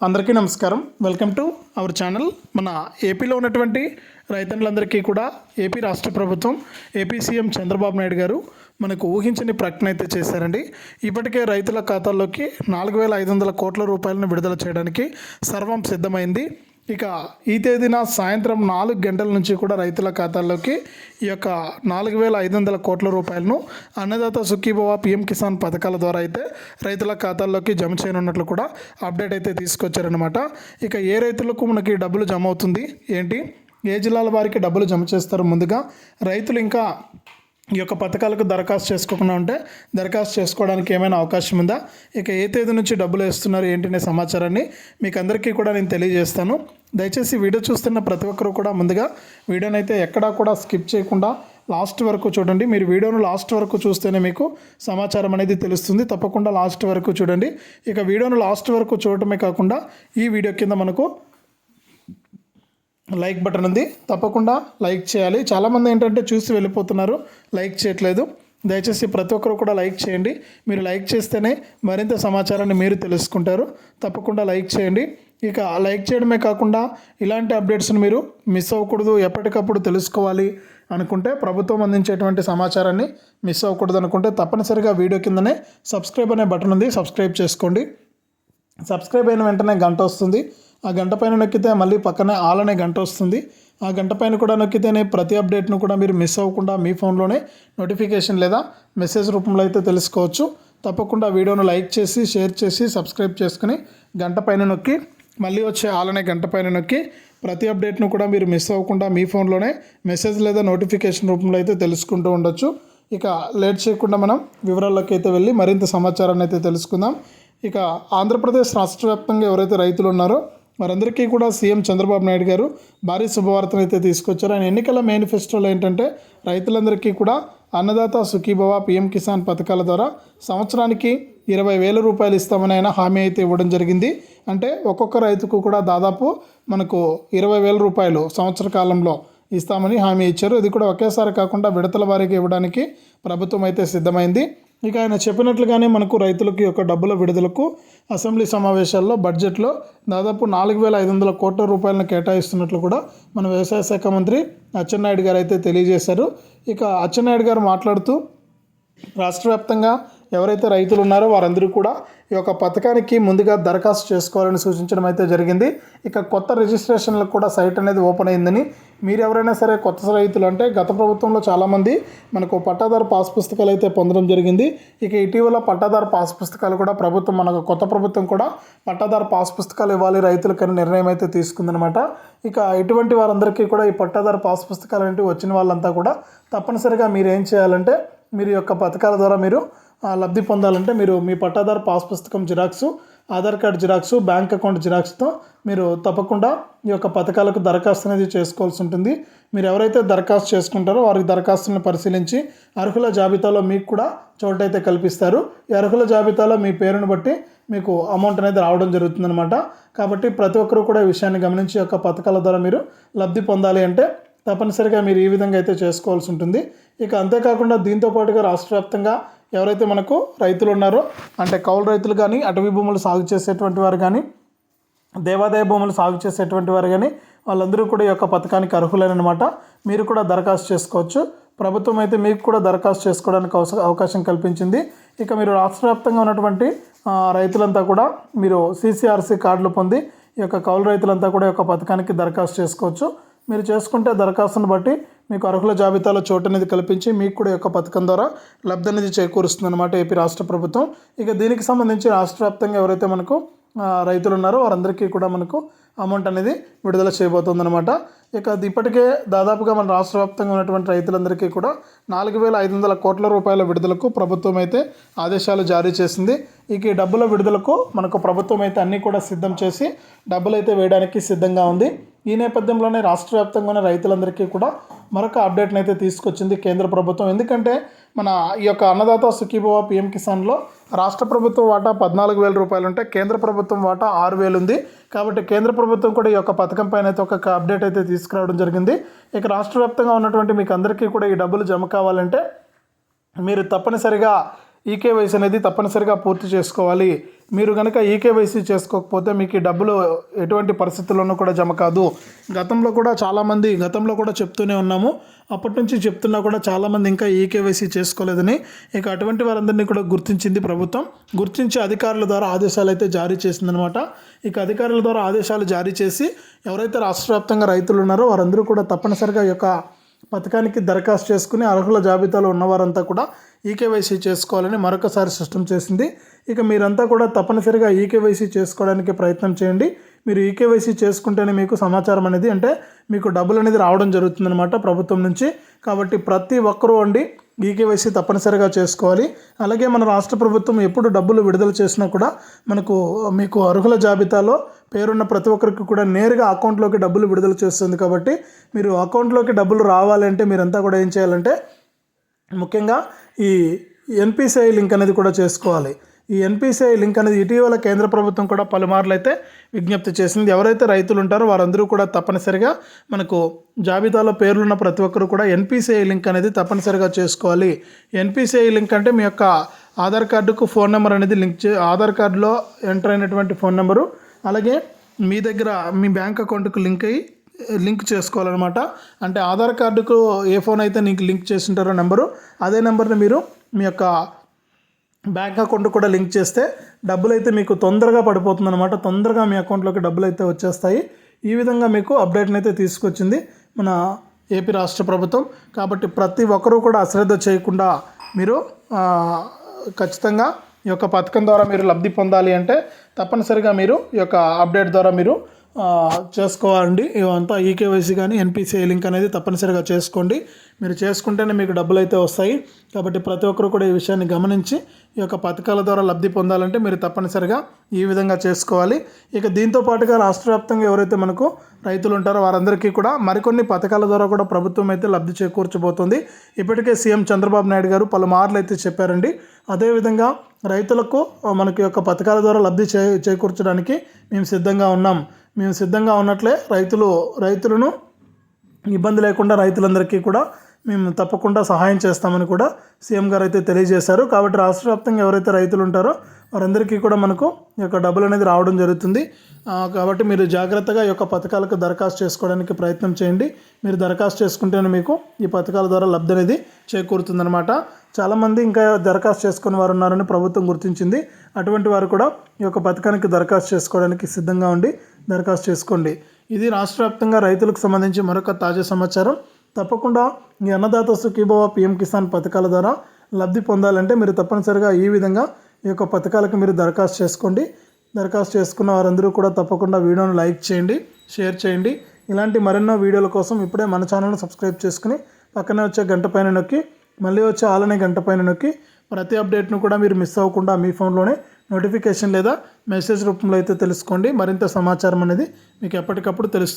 అందరికీ నమస్కారం. Welcome to our channel మన ఏపీలో ఉన్నటువంటి రైతన్నులందరికీ కూడా ఏపీ రాష్ట్ర ప్రభుత్వం ఏపీ సీఎం చంద్రబాబు నాయుడు గారు మనకు ఊహించని ప్రకటన అయితే చేశారండి. ఇప్పటికే రైతుల ఖాతాల్లోకి నాలుగు వేల ఐదు వందల కోట్ల రూపాయలను విడుదల చేయడానికి సర్వం సిద్ధమైంది. ఇక ఈ తేదీన సాయంత్రం నాలుగు గంటల నుంచి కూడా రైతుల ఖాతాల్లోకి ఈ యొక్క నాలుగు వేల ఐదు వందల కోట్ల రూపాయలను అన్నదాత సుఖీభవ పిఎం కిసాన్ పథకాల ద్వారా అయితే రైతుల ఖాతాల్లోకి జమ చేయనున్నట్లు కూడా అప్డేట్ అయితే తీసుకొచ్చారనమాట ఇక ఏ రైతులకు మనకి డబ్బులు జమ అవుతుంది? ఏంటి? ఏ జిల్లాల వారికి డబ్బులు జమ చేస్తారు? ముందుగా రైతులు ఇంకా ఈ యొక్క పథకాలకు దరఖాస్తు చేసుకోకుండా ఉంటే దరఖాస్తు చేసుకోవడానికి ఏమైనా అవకాశం ఉందా? ఇక ఏ తేదీ నుంచి డబ్బులు వేస్తున్నారు? ఏంటి అనే సమాచారాన్ని మీకు అందరికీ కూడా నేను తెలియజేస్తాను. దయచేసి వీడియో చూస్తున్న ప్రతి ఒక్కరు కూడా ముందుగా వీడియోని అయితే ఎక్కడా కూడా స్కిప్ చేయకుండా లాస్ట్ వరకు చూడండి. మీరు వీడియోను లాస్ట్ వరకు చూస్తేనే మీకు సమాచారం అనేది తెలుస్తుంది. తప్పకుండా లాస్ట్ వరకు చూడండి. ఇక వీడియోను లాస్ట్ వరకు చూడటమే కాకుండా ఈ వీడియో కింద మనకు లైక్ బటన్ ఉంది. తప్పకుండా లైక్ చేయాలి. చాలామంది ఏంటంటే చూసి వెళ్ళిపోతున్నారు. లైక్ చేయట్లేదు. దయచేసి ప్రతి ఒక్కరు కూడా లైక్ చేయండి. మీరు లైక్ చేస్తేనే మరింత సమాచారాన్ని మీరు తెలుసుకుంటారు. తప్పకుండా లైక్ చేయండి. ఇక లైక్ చేయడమే కాకుండా ఇలాంటి అప్డేట్స్ని మీరు మిస్ అవ్వకూడదు ఎప్పటికప్పుడు తెలుసుకోవాలి అనుకుంటే ప్రభుత్వం అందించేటువంటి సమాచారాన్ని మిస్ అవ్వకూడదు అనుకుంటే తప్పనిసరిగా వీడియో కిందనే సబ్స్క్రైబ్ అనే బటన్ ఉంది సబ్స్క్రైబ్ చేసుకోండి. సబ్స్క్రైబ్ అయిన వెంటనే గంట వస్తుంది. ఆ గంట పైన నొక్కితే మళ్ళీ పక్కనే ఆల్ అనే గంట వస్తుంది. ఆ గంట పైన కూడా నొక్కితేనే ప్రతి అప్డేట్ను కూడా మీరు మిస్ అవ్వకుండా మీ ఫోన్లోనే నోటిఫికేషన్ లేదా మెసేజ్ రూపంలో అయితే తెలుసుకోవచ్చు. తప్పకుండా వీడియోను లైక్ చేసి షేర్ చేసి సబ్స్క్రైబ్ చేసుకుని గంట పైన నొక్కి మళ్ళీ వచ్చే ఆలనే గంట పైన నొక్కి ప్రతి అప్డేట్ను కూడా మీరు మిస్ అవ్వకుండా మీ ఫోన్లోనే మెసేజ్ లేదా నోటిఫికేషన్ రూపంలో అయితే తెలుసుకుంటూ ఉండొచ్చు. ఇక లేట్ చేయకుండా మనం వివరాల్లోకి అయితే వెళ్ళి మరింత సమాచారాన్ని అయితే తెలుసుకుందాం. ఇక ఆంధ్రప్రదేశ్ రాష్ట్ర వ్యాప్తంగా ఎవరైతే రైతులు ఉన్నారో వారందరికీ కూడా సీఎం చంద్రబాబు నాయుడు గారు భారీ శుభవార్తను అయితే తీసుకొచ్చారు. ఆయన ఎన్నికల మేనిఫెస్టోలో ఏంటంటే రైతులందరికీ కూడా అన్నదాత సుఖీభవ పిఎం కిసాన్ పథకాల ద్వారా సంవత్సరానికి ఇరవై వేల రూపాయలు ఇస్తామని ఆయన హామీ అయితే ఇవ్వడం జరిగింది. అంటే ఒక్కొక్క రైతుకు కూడా దాదాపు మనకు ఇరవై వేల రూపాయలు సంవత్సర కాలంలో ఇస్తామని హామీ ఇచ్చారు. ఇది కూడా ఒకేసారి కాకుండా విడతల వారికి ఇవ్వడానికి ప్రభుత్వం అయితే సిద్ధమైంది. ఇక ఆయన చెప్పినట్లుగానే మనకు రైతులకి యొక్క డబ్బుల విడుదలకు అసెంబ్లీ సమావేశాల్లో బడ్జెట్లో దాదాపు నాలుగు వేల ఐదు వందల కోట్ల రూపాయలను కేటాయిస్తున్నట్లు కూడా మన వ్యవసాయ శాఖ మంత్రి అచ్చెన్నాయుడు గారు అయితే తెలియజేశారు. ఇక అచ్చెన్నాయుడు గారు మాట్లాడుతూ రాష్ట్ర వ్యాప్తంగా ఎవరైతే రైతులు ఉన్నారో వారందరూ కూడా ఈ యొక్క పథకానికి ముందుగా దరఖాస్తు చేసుకోవాలని సూచించడం అయితే జరిగింది. ఇక కొత్త రిజిస్ట్రేషన్లకు కూడా సైట్ అనేది ఓపెన్ అయిందని మీరు ఎవరైనా సరే కొత్త రైతులు అంటే గత ప్రభుత్వంలో చాలామంది మనకు పట్టాదారు పాస్ పుస్తకాలు అయితే పొందడం జరిగింది. ఇక ఇటీవల పట్టాదారు పాస్ పుస్తకాలు కూడా ప్రభుత్వం మనకు కొత్త ప్రభుత్వం కూడా పట్టాదారు పాస్ పుస్తకాలు ఇవ్వాలి రైతులకని నిర్ణయం అయితే తీసుకుందనమాట ఇక ఇటువంటి వారందరికీ కూడా ఈ పట్టాదారు పాస్ పుస్తకాలు అనేవి వచ్చిన వాళ్ళంతా కూడా తప్పనిసరిగా మీరు ఏం చేయాలంటే మీరు యొక్క పథకాల ద్వారా మీరు లబ్ధి పొందాలంటే మీరు మీ పట్టాదారు పాస్ పుస్తకం xerox Aadhaar card xerox bank account జిరాక్స్తో మీరు తప్పకుండా ఈ యొక్క పథకాలకు దరఖాస్తు అనేది చేసుకోవాల్సి ఉంటుంది. మీరు ఎవరైతే దరఖాస్తు చేసుకుంటారో వారికి దరఖాస్తులను పరిశీలించి అర్హుల జాబితాలో మీకు కూడా చోటైతే కల్పిస్తారు. ఈ అర్హుల జాబితాలో మీ పేరును బట్టి మీకు అమౌంట్ అనేది రావడం జరుగుతుందన్నమాట. కాబట్టి ప్రతి ఒక్కరూ కూడా ఈ విషయాన్ని గమనించి ఈ యొక్క పథకాల ద్వారా మీరు లబ్ధి పొందాలి అంటే తప్పనిసరిగా మీరు ఈ విధంగా అయితే చేసుకోవాల్సి ఉంటుంది. ఇక అంతేకాకుండా దీంతో పాటుగా రాష్ట్ర వ్యాప్తంగా ఎవరైతే మనకు రైతులు ఉన్నారో అంటే కౌలు రైతులు కానీ అటవీ భూములు సాగు చేసేటువంటి వారు కానీ దేవాదాయ భూములు సాగు చేసేటువంటి వారు కానీ వాళ్ళందరూ కూడా ఈ యొక్క పథకానికి అర్హులేనమాట. మీరు కూడా దరఖాస్తు చేసుకోవచ్చు. ప్రభుత్వం అయితే మీకు కూడా దరఖాస్తు చేసుకోవడానికి అవస- అవకాశం కల్పించింది. ఇక మీరు రాష్ట్ర వ్యాప్తంగా ఉన్నటువంటి రైతులంతా కూడా మీరు సీసీఆర్సీ కార్డులు పొంది ఈ యొక్క కౌలు రైతులంతా కూడా ఈ యొక్క పథకానికి దరఖాస్తు చేసుకోవచ్చు. మీరు చేసుకుంటే దరఖాస్తును బట్టి మీకు అర్హుల జాబితాలో చోటు అనేది కల్పించి మీకు కూడా యొక్క పథకం ద్వారా లబ్ధి అనేది చేకూరుస్తుంది అనమాట ఏపీ రాష్ట్ర ప్రభుత్వం. ఇక దీనికి సంబంధించి రాష్ట్ర వ్యాప్తంగా ఎవరైతే మనకు రైతులు ఉన్నారో వారందరికీ కూడా మనకు అమౌంట్ అనేది విడుదల చేయబోతుందన్నమాట. ఇక అది ఇప్పటికే దాదాపుగా మన రాష్ట్ర వ్యాప్తంగా ఉన్నటువంటి రైతులందరికీ కూడా నాలుగు వేల ఐదు వందల కోట్ల రూపాయల విడుదలకు ప్రభుత్వం అయితే ఆదేశాలు జారీ చేసింది. ఇక ఈ డబ్బుల విడుదలకు మనకు ప్రభుత్వం అయితే అన్నీ కూడా సిద్ధం చేసి డబ్బులు అయితే వేయడానికి సిద్ధంగా ఉంది. ఈ నేపథ్యంలోనే రాష్ట్ర వ్యాప్తంగా ఉన్న రైతులందరికీ కూడా మరొక అప్డేట్ని అయితే తీసుకొచ్చింది కేంద్ర ప్రభుత్వం. ఎందుకంటే మన ఈ యొక్క అన్నదాత సుఖీభవ పిఎం కిసాన్లో రాష్ట్ర ప్రభుత్వం వాటా పద్నాలుగు వేల రూపాయలు ఉంటే కేంద్ర ప్రభుత్వం వాటా ఆరు వేలు ఉంది. కాబట్టి కేంద్ర ప్రభుత్వం కూడా ఈ యొక్క పథకం పైన అయితే ఒక అప్డేట్ అయితే తీసుకురావడం జరిగింది. ఇక రాష్ట్ర వ్యాప్తంగా ఉన్నటువంటి మీకు అందరికీ కూడా ఈ డబ్బులు జమ కావాలంటే మీరు తప్పనిసరిగా ఈకేవైసీ అనేది తప్పనిసరిగా పూర్తి చేసుకోవాలి. మీరు కనుక ఈకేవైసీ చేసుకోకపోతే మీకు డబ్బులు ఎటువంటి పరిస్థితుల్లోనూ కూడా జమ కాదు. గతంలో కూడా చాలామంది గతంలో కూడా చెప్తూనే ఉన్నాము. అప్పటి నుంచి చెప్తున్నా కూడా చాలామంది ఇంకా ఈకేవైసీ చేసుకోలేదని. ఇక అటువంటి వారందరినీ కూడా గుర్తించింది ప్రభుత్వం. గుర్తించి అధికారుల ద్వారా ఆదేశాలు అయితే జారీ చేసిందనమాట. ఇక అధికారుల ద్వారా ఆదేశాలు జారీ చేసి ఎవరైతే రాష్ట్ర వ్యాప్తంగా రైతులు ఉన్నారో వారందరూ కూడా తప్పనిసరిగా ఈ యొక్క పథకానికి దరఖాస్తు చేసుకుని అర్హుల జాబితాలో ఉన్నవారంతా కూడా ఈకేవైసీ చేసుకోవాలని మరొకసారి స్పష్టం చేసింది. ఇక మీరంతా కూడా తప్పనిసరిగా ఈకేవైసీ చేసుకోవడానికి ప్రయత్నం చేయండి. మీరు ఈకేవైసీ చేసుకుంటేనే మీకు సమాచారం అనేది అంటే మీకు డబ్బులు అనేది రావడం జరుగుతుందన్నమాట ప్రభుత్వం నుంచి. కాబట్టి ప్రతి ఒక్కరూ అండి ఈకేవైసీ తప్పనిసరిగా చేసుకోవాలి. అలాగే మన రాష్ట్ర ప్రభుత్వం ఎప్పుడు డబ్బులు విడుదల చేసినా కూడా మనకు మీకు అర్హుల జాబితాలో పేరున్న ప్రతి ఒక్కరికి కూడా నేరుగా అకౌంట్లోకి డబ్బులు విడుదల చేస్తుంది. కాబట్టి మీరు అకౌంట్లోకి డబ్బులు రావాలంటే మీరంతా కూడా ఏం చేయాలంటే ముఖ్యంగా ఈ ఎన్పిసిఐ లింక్ అనేది కూడా చేసుకోవాలి. ఈ ఎన్పిసిఐ లింక్ అనేది ఇటీవల కేంద్ర ప్రభుత్వం కూడా పలుమార్లు అయితే విజ్ఞప్తి చేసింది. ఎవరైతే రైతులు ఉంటారో వారందరూ కూడా తప్పనిసరిగా మనకు జాబితాలో పేర్లున్న ప్రతి ఒక్కరు కూడా ఎన్పిసిఐ లింక్ అనేది తప్పనిసరిగా చేసుకోవాలి. ఎన్పిసిఐ లింక్ అంటే మీ యొక్క ఆధార్ కార్డుకు ఫోన్ నెంబర్ అనేది లింక్ చే ఆధార్ కార్డులో ఎంటర్ అయినటువంటి ఫోన్ నెంబరు అలాగే మీ దగ్గర మీ బ్యాంక్ అకౌంట్కు లింక్ అయ్యి లింక్ చేసుకోవాలన్నమాట. అంటే ఆధార్ కార్డుకు ఏ ఫోన్ అయితే నీకు లింక్ చేసింటారో నెంబరు అదే నెంబర్ని మీరు మీ యొక్క బ్యాంక్ అకౌంట్ కూడా లింక్ చేస్తే డబ్బులు అయితే మీకు తొందరగా పడిపోతుంది అనమాట తొందరగా మీ అకౌంట్లోకి డబ్బులు అయితే వచ్చేస్తాయి. ఈ విధంగా మీకు అప్డేట్ని అయితే తీసుకొచ్చింది మన ఏపీ రాష్ట్ర ప్రభుత్వం. కాబట్టి ప్రతి ఒక్కరూ కూడా అశ్రద్ధ చేయకుండా మీరు ఖచ్చితంగా ఈ యొక్క పథకం ద్వారా మీరు లబ్ధి పొందాలి అంటే తప్పనిసరిగా మీరు ఈ యొక్క అప్డేట్ ద్వారా మీరు చేసుకోవాలండి. ఇవంతా ఈకేవైసీ కానీ ఎన్పిసిఐ లింక్ అనేది తప్పనిసరిగా చేసుకోండి. మీరు చేసుకుంటేనే మీకు డబ్బులు అయితే వస్తాయి. కాబట్టి ప్రతి ఒక్కరు కూడా ఈ విషయాన్ని గమనించి ఈ యొక్క పథకాల ద్వారా లబ్ధి పొందాలంటే మీరు తప్పనిసరిగా ఈ విధంగా చేసుకోవాలి. ఇక దీంతో పాటుగా రాష్ట్ర వ్యాప్తంగా ఎవరైతే మనకు రైతులు ఉంటారో వారందరికీ కూడా మరికొన్ని పథకాల ద్వారా కూడా ప్రభుత్వం అయితే లబ్ధి చేకూర్చబోతుంది. ఇప్పటికే సీఎం చంద్రబాబు నాయుడు గారు పలుమార్లు అయితే చెప్పారండి. అదేవిధంగా రైతులకు మనకి యొక్క పథకాల ద్వారా లబ్ధి చే చేకూర్చడానికి మేము సిద్ధంగా ఉన్నాం. మేము సిద్ధంగా ఉన్నట్లే రైతులు రైతులను ఇబ్బంది లేకుండా రైతులందరికీ కూడా మేము తప్పకుండా సహాయం చేస్తామని కూడా సీఎం గారు అయితే తెలియజేశారు. కాబట్టి రాష్ట్ర వ్యాప్తంగా ఎవరైతే రైతులు ఉంటారో వారందరికీ కూడా మనకు ఈ యొక్క డబ్బులు అనేది రావడం జరుగుతుంది. కాబట్టి మీరు జాగ్రత్తగా ఈ యొక్క పథకాలకు దరఖాస్తు చేసుకోవడానికి ప్రయత్నం చేయండి. మీరు దరఖాస్తు చేసుకుంటేనే మీకు ఈ పథకాల ద్వారా లబ్ధి అనేది చేకూరుతుందనమాట చాలామంది ఇంకా దరఖాస్తు చేసుకుని వారు ఉన్నారని ప్రభుత్వం గుర్తించింది. అటువంటి వారు కూడా ఈ యొక్క పథకానికి దరఖాస్తు చేసుకోవడానికి సిద్ధంగా ఉండి దరఖాస్తు చేసుకోండి. ఇది రాష్ట్ర వ్యాప్తంగా రైతులకు సంబంధించి మరొక తాజా సమాచారం. తప్పకుండా ఈ అన్నదాత సుఖీభవ పిఎం కిసాన్ పథకాల ద్వారా లబ్ధి పొందాలంటే మీరు తప్పనిసరిగా ఈ విధంగా ఈ యొక్క పథకాలకు మీరు దరఖాస్తు చేసుకోండి. దరఖాస్తు చేసుకున్న వారందరూ కూడా తప్పకుండా వీడియోను లైక్ చేయండి షేర్ చేయండి. ఇలాంటి మరెన్నో వీడియోల కోసం ఇప్పుడే మన ఛానల్ని సబ్స్క్రైబ్ చేసుకుని పక్కనే వచ్చే గంట పైన నొక్కి మళ్ళీ వచ్చే ఆలనే గంట పైన నొక్కి ప్రతి అప్డేట్ను కూడా మీరు మిస్ అవ్వకుండా మీ ఫోన్లోనే నోటిఫికేషన్ లేదా మెసేజ్ రూపంలో అయితే తెలుసుకోండి. మరింత సమాచారం అనేది మీకు ఎప్పటికప్పుడు తెలుస్తుంది.